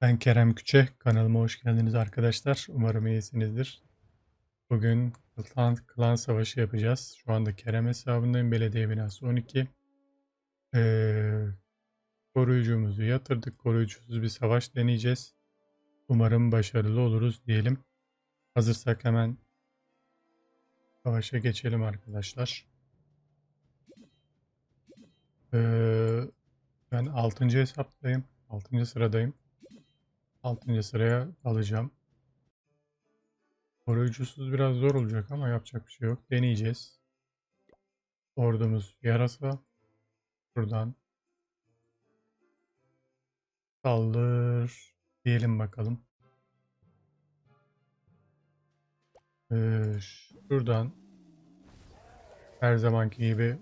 Ben Kerem Küçe. Kanalıma hoş geldiniz arkadaşlar. Umarım iyisinizdir. Bugün klan, klan savaşı yapacağız. Şu anda Kerem hesabındayım. Belediye binası 12. Ee, koruyucumuzu yatırdık. Koruyucusuz bir savaş deneyeceğiz. Umarım başarılı oluruz diyelim. Hazırsak hemen savaşa geçelim arkadaşlar. Ee, ben 6. hesaptayım. 6. sıradayım. 6. sıraya alacağım. Koruyucusuz biraz zor olacak ama yapacak bir şey yok. Deneyeceğiz. Ordumuz yarasa. Buradan saldır diyelim bakalım. Ee, şuradan her zamanki gibi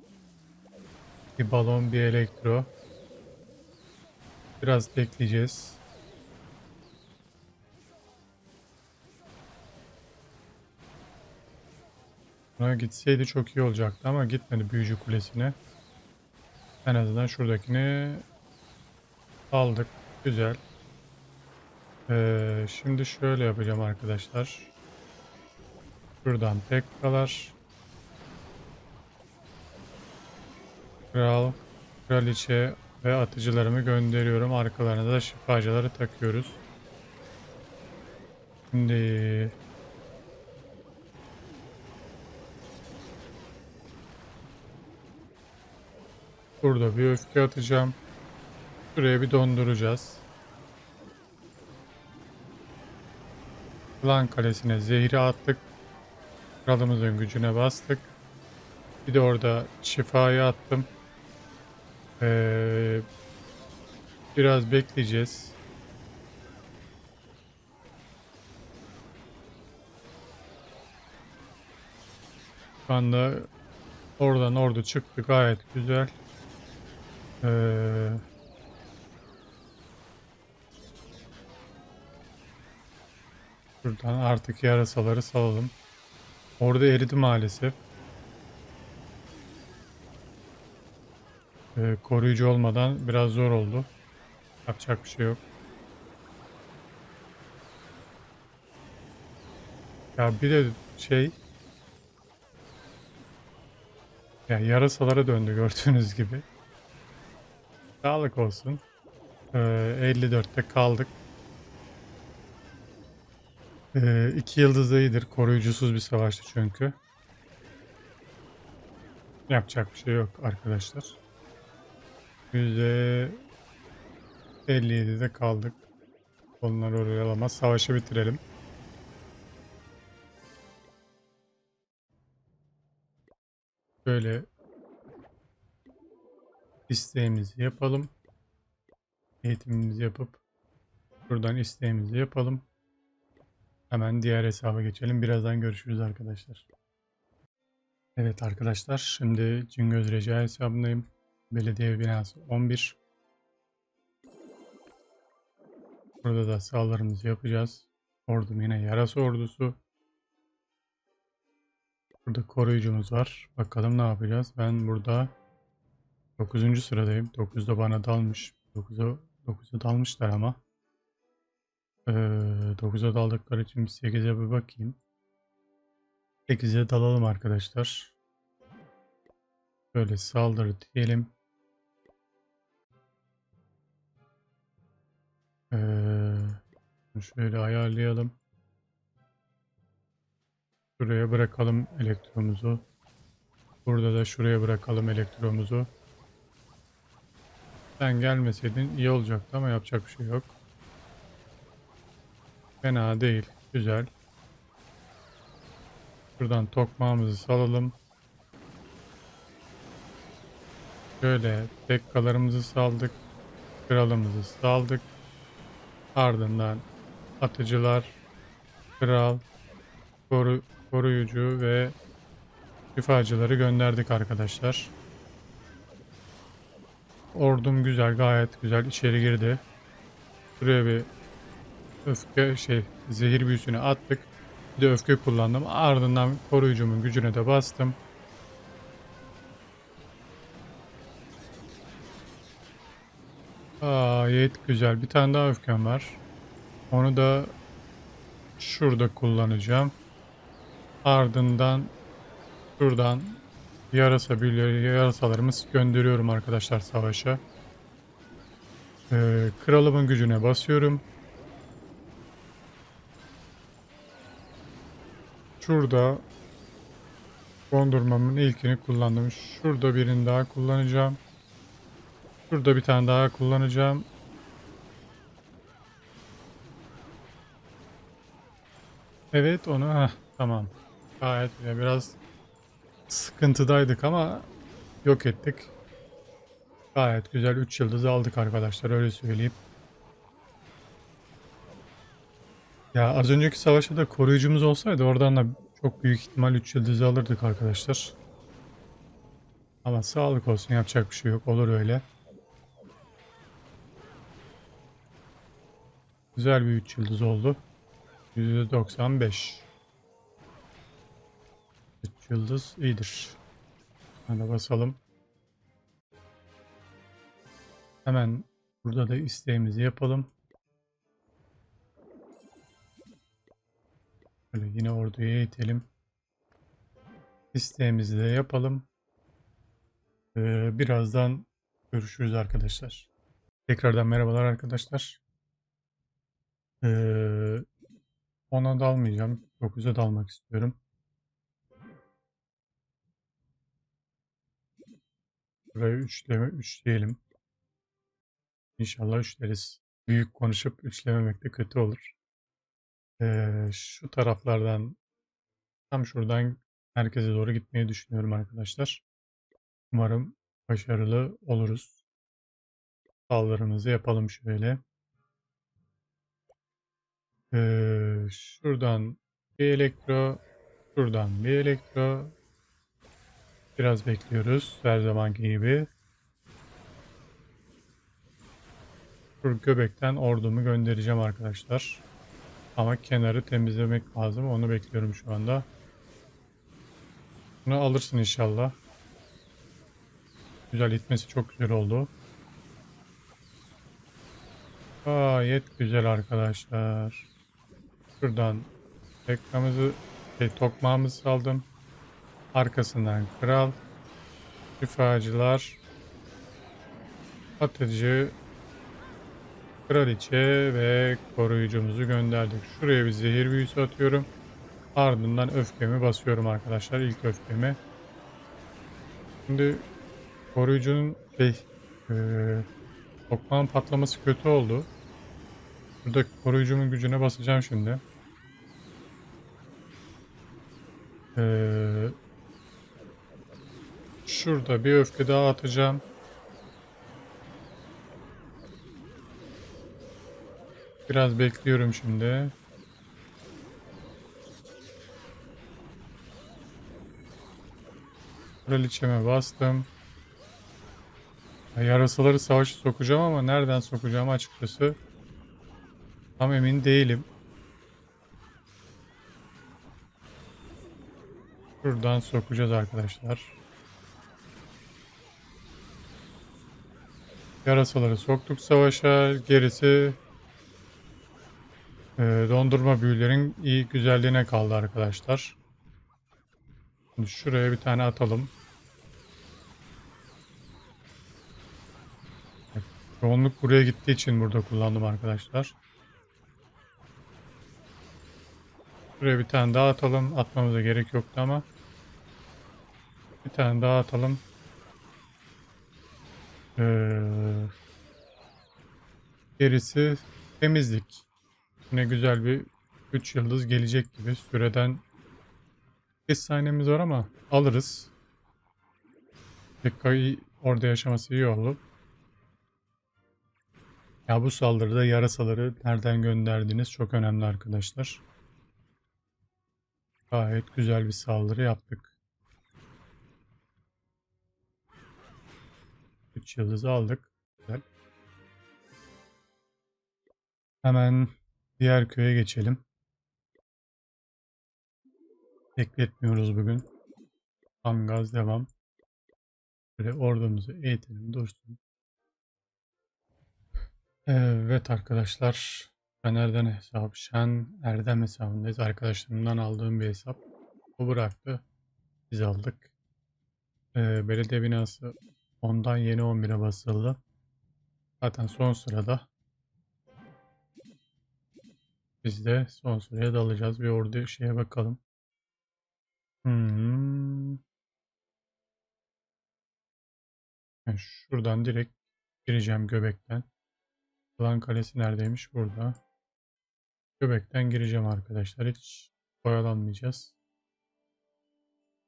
bir balon bir elektro. Biraz bekleyeceğiz. Buna gitseydi çok iyi olacaktı ama gitmedi büyücü kulesine. En azından şuradakini aldık. Güzel. Ee, şimdi şöyle yapacağım arkadaşlar. Şuradan tekkalar. Kral, kraliçe ve atıcılarımı gönderiyorum. Arkalarına da şifacıları takıyoruz. Şimdi Burada bir öfke atacağım. Şuraya bir donduracağız. Klan kalesine zehri attık. Kralımızın gücüne bastık. Bir de orada şifayı attım. Ee, biraz bekleyeceğiz. Şu anda oradan ordu çıktı gayet güzel. Ee, Buradan artık yarasaları salalım. Orada eridi maalesef. Ee, koruyucu olmadan biraz zor oldu. Yapacak bir şey yok. Ya bir de şey ya yarasalara döndü gördüğünüz gibi. Sağlık olsun. Ee, 54'te kaldık. Ee, iki yıldız iyidir. Koruyucusuz bir savaştı çünkü. Yapacak bir şey yok arkadaşlar. %57'de kaldık. Onlar oraya alamaz. Savaşı bitirelim. Böyle isteğimizi yapalım. Eğitimimizi yapıp buradan isteğimizi yapalım. Hemen diğer hesaba geçelim. Birazdan görüşürüz arkadaşlar. Evet arkadaşlar şimdi Cingöz Reca hesabındayım. Belediye binası 11. Burada da saldırımızı yapacağız. Ordum yine yarası ordusu. Burada koruyucumuz var. Bakalım ne yapacağız. Ben burada 9. sıradayım. 9'da bana dalmış. 9'a 9'a dalmışlar ama. Ee, 9'a daldıkları için bir 8'e bir bakayım. 8'e dalalım arkadaşlar. Böyle saldırı diyelim. Ee, şöyle ayarlayalım. Şuraya bırakalım elektromuzu. Burada da şuraya bırakalım elektromuzu. Sen gelmeseydin iyi olacaktı ama yapacak bir şey yok. Fena değil. Güzel. Buradan tokmağımızı salalım. Şöyle tekkalarımızı saldık. Kralımızı saldık. Ardından atıcılar, kral, koru, koruyucu ve şifacıları gönderdik arkadaşlar. Ordum güzel, gayet güzel içeri girdi. Buraya bir öfke şey zehir büyüsünü attık. Bir de öfke kullandım. Ardından koruyucumun gücüne de bastım. Gayet güzel. Bir tane daha öfkem var. Onu da şurada kullanacağım. Ardından şuradan yarasa yarasalarımız gönderiyorum arkadaşlar savaşa. Ee, kralımın gücüne basıyorum. Şurada dondurmamın ilkini kullandım. Şurada birini daha kullanacağım. Şurada bir tane daha kullanacağım. Evet onu heh, tamam. Gayet güzel. Biraz sıkıntıdaydık ama yok ettik. Gayet güzel 3 yıldız aldık arkadaşlar öyle söyleyeyim. Ya az önceki savaşta da koruyucumuz olsaydı oradan da çok büyük ihtimal 3 yıldızı alırdık arkadaşlar. Ama sağlık olsun yapacak bir şey yok olur öyle. Güzel bir 3 yıldız oldu. %95. 3 yıldız iyidir. Hadi basalım. Hemen burada da isteğimizi yapalım. Böyle yine orduya eğitelim. İsteğimizi de yapalım. Ee, birazdan görüşürüz arkadaşlar. Tekrardan merhabalar arkadaşlar. Ee, ona dalmayacağım. 9'a dalmak istiyorum. Burayı 3'leme 3 diyelim. İnşallah üçleriz. Büyük konuşup üçlememek de kötü olur. Ee, şu taraflardan tam şuradan merkeze doğru gitmeyi düşünüyorum arkadaşlar. Umarım başarılı oluruz. Saldırımızı yapalım şöyle. Ee, şuradan bir elektro, şuradan bir elektro. Biraz bekliyoruz her zamanki gibi. Şu göbekten ordumu göndereceğim arkadaşlar. Ama kenarı temizlemek lazım. Onu bekliyorum şu anda. Bunu alırsın inşallah. Güzel itmesi çok güzel oldu. Gayet güzel arkadaşlar. Şuradan tekramızı, şey, tokmağımızı aldım. Arkasından kral, şifacılar, atıcı, kraliçe ve koruyucumuzu gönderdik. Şuraya bir zehir büyüsü atıyorum. Ardından öfkemi basıyorum arkadaşlar. ilk öfkemi. Şimdi koruyucunun şey, e, tokmağın patlaması kötü oldu. Burada koruyucumun gücüne basacağım şimdi. Ee, şurada bir öfke daha atacağım. Biraz bekliyorum şimdi. Kraliçeme bastım. Yarasaları savaşı sokacağım ama nereden sokacağım açıkçası tam emin değilim. Şuradan sokacağız arkadaşlar. Yarasaları soktuk savaşa. Gerisi e, dondurma büyülerin iyi güzelliğine kaldı arkadaşlar. Şimdi şuraya bir tane atalım. Çoğunluk buraya gittiği için burada kullandım arkadaşlar. Buraya bir tane daha atalım. Atmamıza gerek yoktu ama. Bir tane daha atalım. Ee, gerisi temizlik. Yine güzel bir 3 yıldız gelecek gibi. Süreden 5 saniyemiz var ama alırız. Dakikayı orada yaşaması iyi oldu. Ya bu saldırıda yarasaları nereden gönderdiğiniz çok önemli arkadaşlar. Gayet güzel bir saldırı yaptık. 3 yıldız aldık. Güzel. Hemen diğer köye geçelim. Bekletmiyoruz bugün. Tam gaz devam. Böyle ordumuzu eğitelim dursun. Evet arkadaşlar. Fener'den hesap, Şen Erdem hesabındayız. Arkadaşlarımdan aldığım bir hesap. O bıraktı. Biz aldık. Ee, belediye binası ondan yeni 11'e basıldı. Zaten son sırada. Biz de son sıraya dalacağız. Bir orada şeye bakalım. Hmm. Yani şuradan direkt gireceğim göbekten. Klan Kalesi neredeymiş? Burada. Göbekten gireceğim arkadaşlar. Hiç oyalanmayacağız.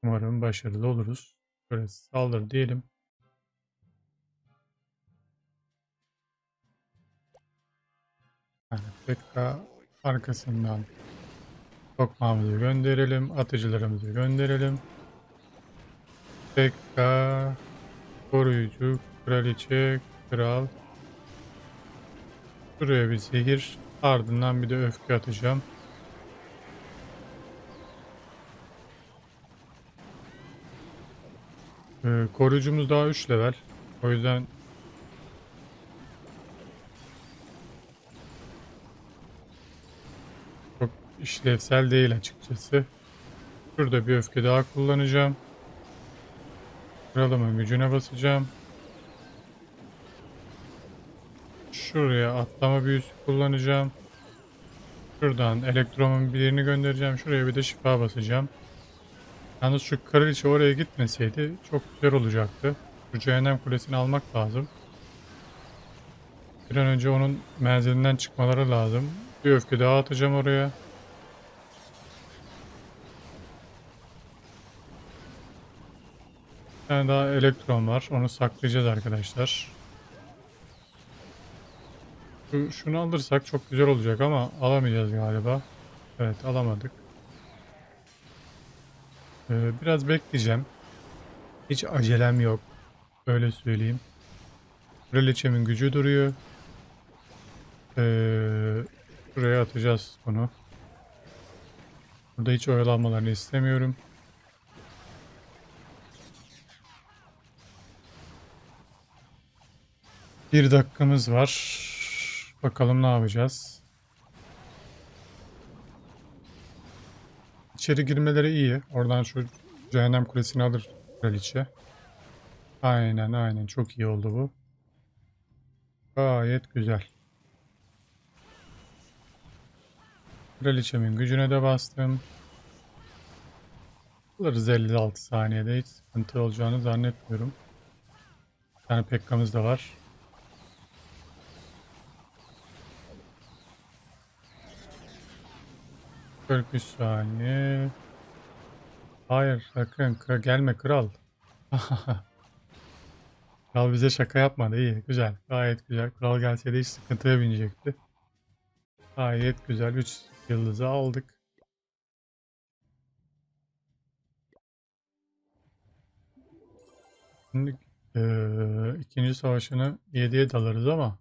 Umarım başarılı oluruz. Böyle saldır diyelim. Pekka arkasından tokmağımızı gönderelim. Atıcılarımızı gönderelim. Pekka koruyucu, kraliçe, kral. Şuraya bir zehir. Ardından bir de öfke atacağım. Ee, koruyucumuz daha 3 level. O yüzden işlevsel değil açıkçası. Şurada bir öfke daha kullanacağım. Kralımın gücüne basacağım. Şuraya atlama büyüsü kullanacağım. Şuradan elektromun birini göndereceğim. Şuraya bir de şifa basacağım. Yalnız şu kraliçe oraya gitmeseydi çok güzel olacaktı. Şu cehennem kulesini almak lazım. Bir an önce onun menzilinden çıkmaları lazım. Bir öfke daha atacağım oraya. Bir tane daha elektron var. Onu saklayacağız arkadaşlar. Şu, şunu alırsak çok güzel olacak ama alamayacağız galiba. Evet alamadık. Ee, biraz bekleyeceğim. Hiç acelem yok. Öyle söyleyeyim. Kraliçemin gücü duruyor. Ee, şuraya atacağız bunu. Burada hiç oyalanmalarını istemiyorum. Bir dakikamız var. Bakalım ne yapacağız. İçeri girmeleri iyi. Oradan şu cehennem kulesini alır kraliçe. Aynen aynen çok iyi oldu bu. Gayet güzel. Kraliçemin gücüne de bastım. Alırız 56 saniyede hiç sıkıntı olacağını zannetmiyorum. Bir tane Pekka'mız da var. 43 saniye. Hayır sakın gelme kral. kral bize şaka yapmadı iyi güzel gayet güzel. Kral gelseydi hiç sıkıntıya binecekti. Gayet güzel 3 yıldızı aldık. Şimdi e, ikinci savaşını 7'ye dalarız ama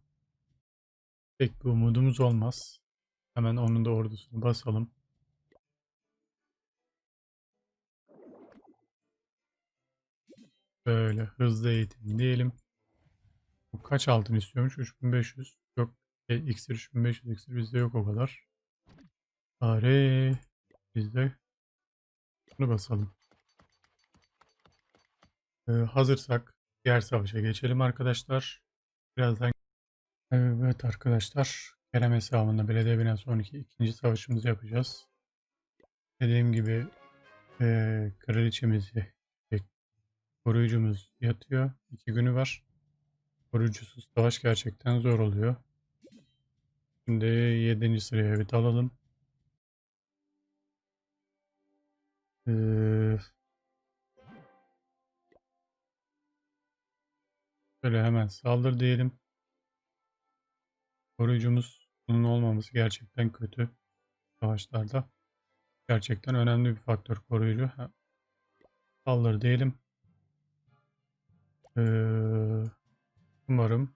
pek bir umudumuz olmaz. Hemen onun da ordusunu basalım. Böyle hızlı eğitim diyelim. Bu kaç altın istiyormuş? 3500. Yok. E, iksir 3500 iksir bizde yok o kadar. Bari bizde bunu basalım. Ee, hazırsak diğer savaşa geçelim arkadaşlar. Birazdan Evet arkadaşlar. Kerem hesabında belediye binası 12 ikinci savaşımızı yapacağız. Dediğim gibi e, kraliçemizi Koruyucumuz yatıyor. İki günü var. Koruyucusuz savaş gerçekten zor oluyor. Şimdi 7. sıraya bir dalalım. Ee, şöyle hemen saldır diyelim. Koruyucumuz bunun olmaması gerçekten kötü savaşlarda. Gerçekten önemli bir faktör koruyucu. Saldır diyelim. Ee, umarım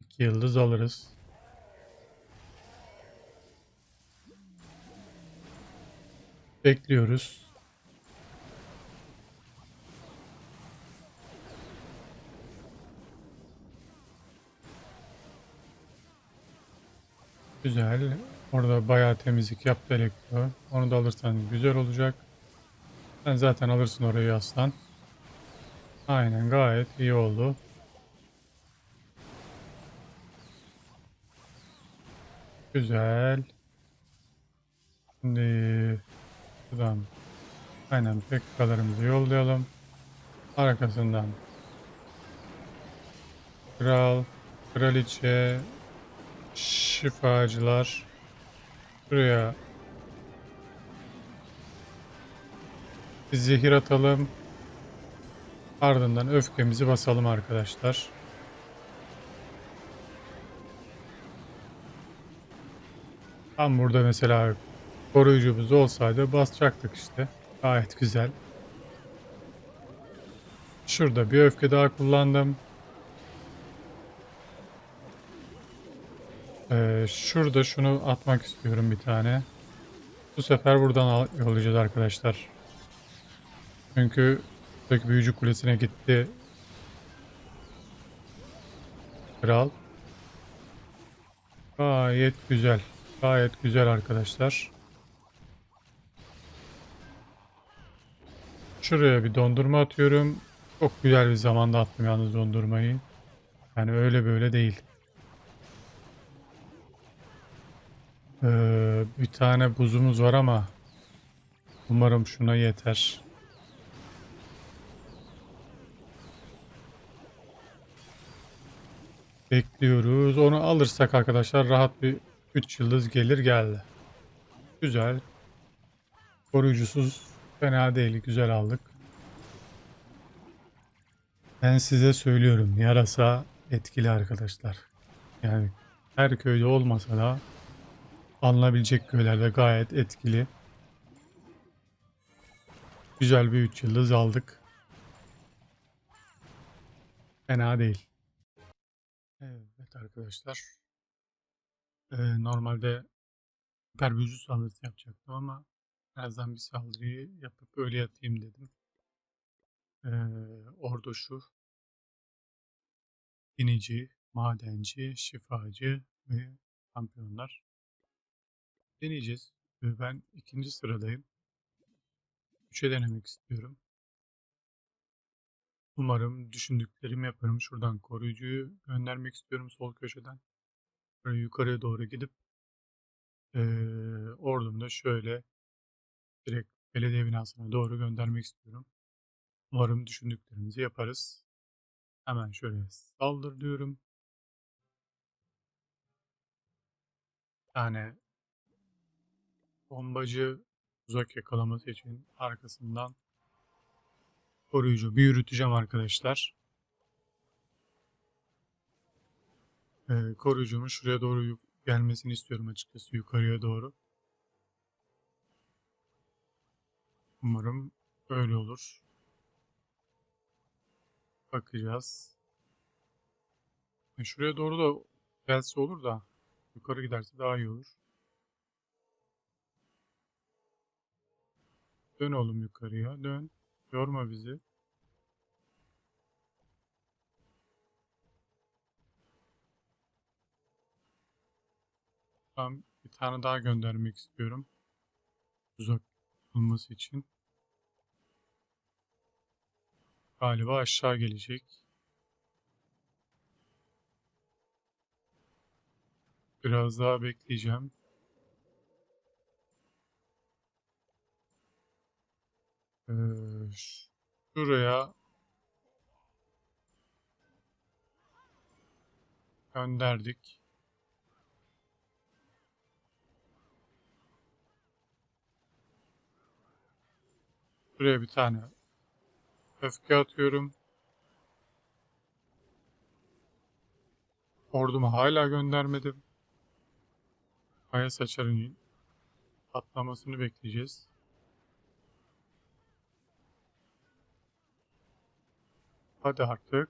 iki yıldız alırız. Bekliyoruz. Güzel. Orada bayağı temizlik yaptı elektro. Onu da alırsan güzel olacak. Sen zaten alırsın orayı aslan. Aynen gayet iyi oldu. Güzel. Şimdi buradan aynen PKK'larımızı yollayalım. Arkasından kral, kraliçe, şifacılar buraya bir zehir atalım. Ardından öfkemizi basalım arkadaşlar. Tam burada mesela koruyucumuz olsaydı basacaktık işte. Gayet güzel. Şurada bir öfke daha kullandım. Ee, şurada şunu atmak istiyorum bir tane. Bu sefer buradan yollayacağız arkadaşlar. Çünkü buradaki büyücü kulesine gitti. Kral. Gayet güzel. Gayet güzel arkadaşlar. Şuraya bir dondurma atıyorum. Çok güzel bir zamanda attım yalnız dondurmayı. Yani öyle böyle değil. Ee, bir tane buzumuz var ama umarım şuna yeter. Bekliyoruz. Onu alırsak arkadaşlar rahat bir 3 yıldız gelir geldi. Güzel. Koruyucusuz fena değil. Güzel aldık. Ben size söylüyorum. Yarasa etkili arkadaşlar. Yani her köyde olmasa da alınabilecek köylerde gayet etkili. Güzel bir 3 yıldız aldık. Fena değil. Evet arkadaşlar. Ee, normalde süper büyücü saldırısı yapacaktım ama birazdan bir saldırıyı yapıp öyle yatayım dedim. Ee, orada şu inici, madenci, şifacı ve şampiyonlar. Deneyeceğiz. Ben ikinci sıradayım. Üçe denemek istiyorum. Umarım düşündüklerimi yaparım. Şuradan koruyucuyu göndermek istiyorum sol köşeden. Böyle yukarıya doğru gidip eee ordumu şöyle direkt belediye binasına doğru göndermek istiyorum. Umarım düşündüklerimizi yaparız. Hemen şöyle saldır diyorum. Tane bombacı uzak yakalaması için arkasından koruyucu bir yürüteceğim arkadaşlar. Ee, koruyucumun şuraya doğru gelmesini istiyorum açıkçası yukarıya doğru. Umarım öyle olur. Bakacağız. E, şuraya doğru da gelse olur da yukarı giderse daha iyi olur. Dön oğlum yukarıya dön. Yorma bizi. Ben bir tane daha göndermek istiyorum. Uzak olması için. Galiba aşağı gelecek. Biraz daha bekleyeceğim. Ee, şuraya gönderdik. Buraya bir tane öfke atıyorum. Ordumu hala göndermedim. Kaya saçarın patlamasını bekleyeceğiz. Hadi artık.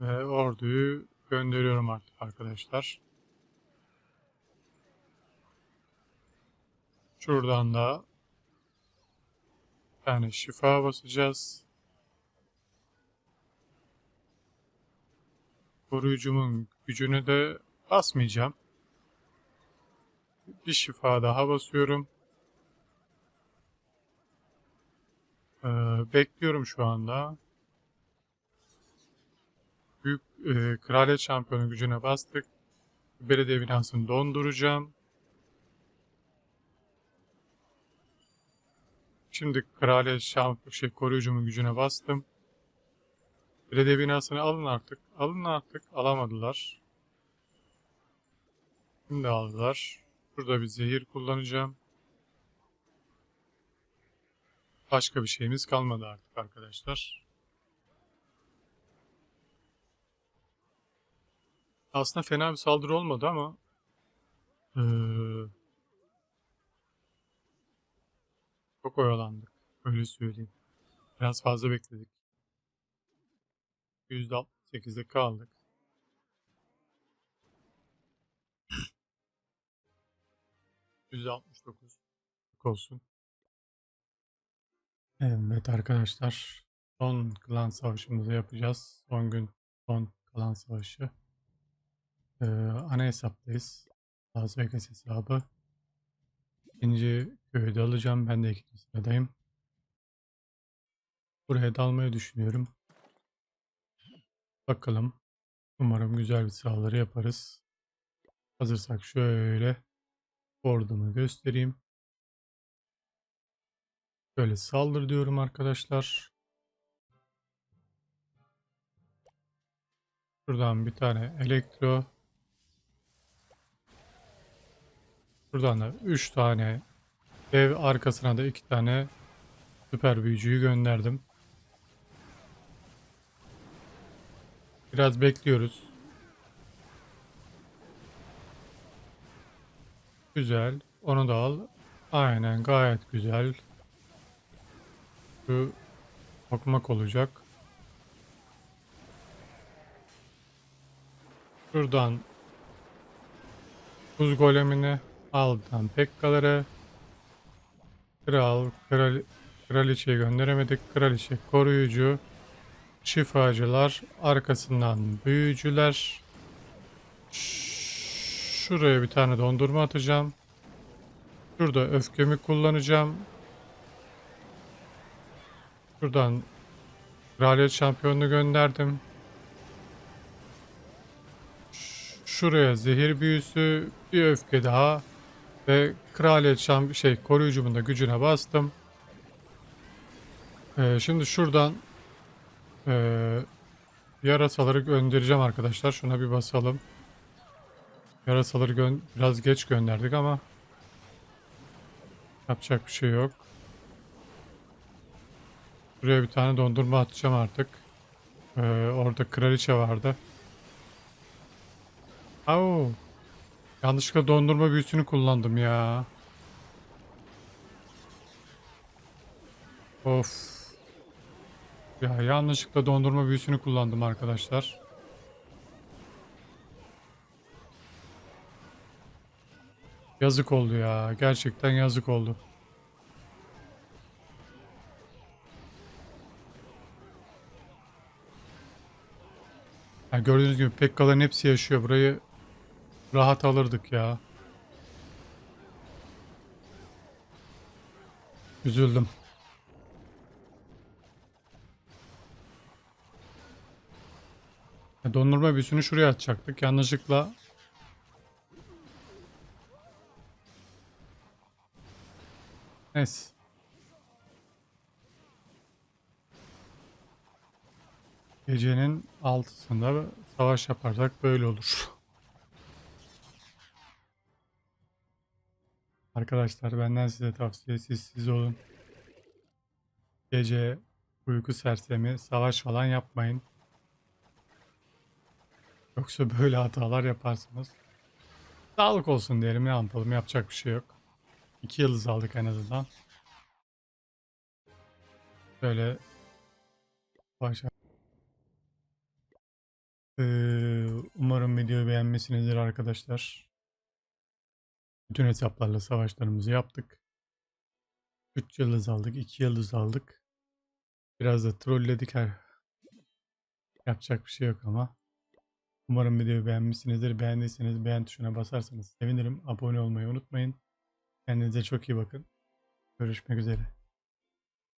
Ve orduyu gönderiyorum artık arkadaşlar. Şuradan da tane şifa basacağız. koruyucumun gücünü de basmayacağım. Bir şifa daha basıyorum. Ee, bekliyorum şu anda. Büyük e, kraliyet şampiyonu gücüne bastık. Belediye binasını donduracağım. Şimdi kraliyet şampiyon şey koruyucumun gücüne bastım. Belediye binasını alın artık. Alın artık. Alamadılar. Şimdi aldılar. Burada bir zehir kullanacağım. Başka bir şeyimiz kalmadı artık arkadaşlar. Aslında fena bir saldırı olmadı ama eee, çok oyalandık. Öyle söyleyeyim. Biraz fazla bekledik. %68'de kaldık. %69 olsun. Evet arkadaşlar. Son klan savaşımızı yapacağız. Son gün son klan savaşı. Ee, ana hesaptayız. Las Vegas hesabı. İkinci köyü de alacağım. Ben de ikinci sıradayım. Buraya dalmayı düşünüyorum. Bakalım. Umarım güzel bir saldırı yaparız. Hazırsak şöyle ordumu göstereyim. Böyle saldır diyorum arkadaşlar. Şuradan bir tane elektro. Buradan da 3 tane dev arkasına da 2 tane süper büyücüyü gönderdim. Biraz bekliyoruz. Güzel. Onu da al. Aynen gayet güzel. Şu tokmak olacak. Şuradan buz golemini aldan pekkaları kral, kral kraliçeyi gönderemedik. Kraliçe koruyucu şifacılar arkasından büyücüler şuraya bir tane dondurma atacağım. Şurada öfkemi kullanacağım. Şuradan kraliyet şampiyonunu gönderdim. Şuraya zehir büyüsü, bir öfke daha ve kraliyet şamp şey koruyucumun da gücüne bastım. Ee, şimdi şuradan ee, yarasaları göndereceğim arkadaşlar. Şuna bir basalım. Yarasaları biraz geç gönderdik ama yapacak bir şey yok. Buraya bir tane dondurma atacağım artık. Ee, orada kraliçe vardı. Au. Yanlışlıkla dondurma büyüsünü kullandım ya. Of. Ya yanlışlıkla dondurma büyüsünü kullandım arkadaşlar. Yazık oldu ya. Gerçekten yazık oldu. Ya gördüğünüz gibi Pekkaların hepsi yaşıyor. Burayı rahat alırdık ya. Üzüldüm. Ya dondurma büyüsünü şuraya atacaktık. Yanlışlıkla Neyse. Gecenin altısında savaş yaparsak böyle olur. Arkadaşlar benden size tavsiye siz siz olun. Gece uyku sersemi savaş falan yapmayın. Yoksa böyle hatalar yaparsınız. Sağlık olsun diyelim ne yapalım yapacak bir şey yok. İki yıldız aldık en azından. Böyle başa. Umarım videoyu beğenmesinizdir arkadaşlar. Bütün hesaplarla savaşlarımızı yaptık. 3 yıldız aldık, 2 yıldız aldık. Biraz da trolledik her. Yapacak bir şey yok ama. Umarım videoyu beğenmişsinizdir. Beğendiyseniz beğen tuşuna basarsanız sevinirim. Abone olmayı unutmayın. Kendinize çok iyi bakın. Görüşmek üzere.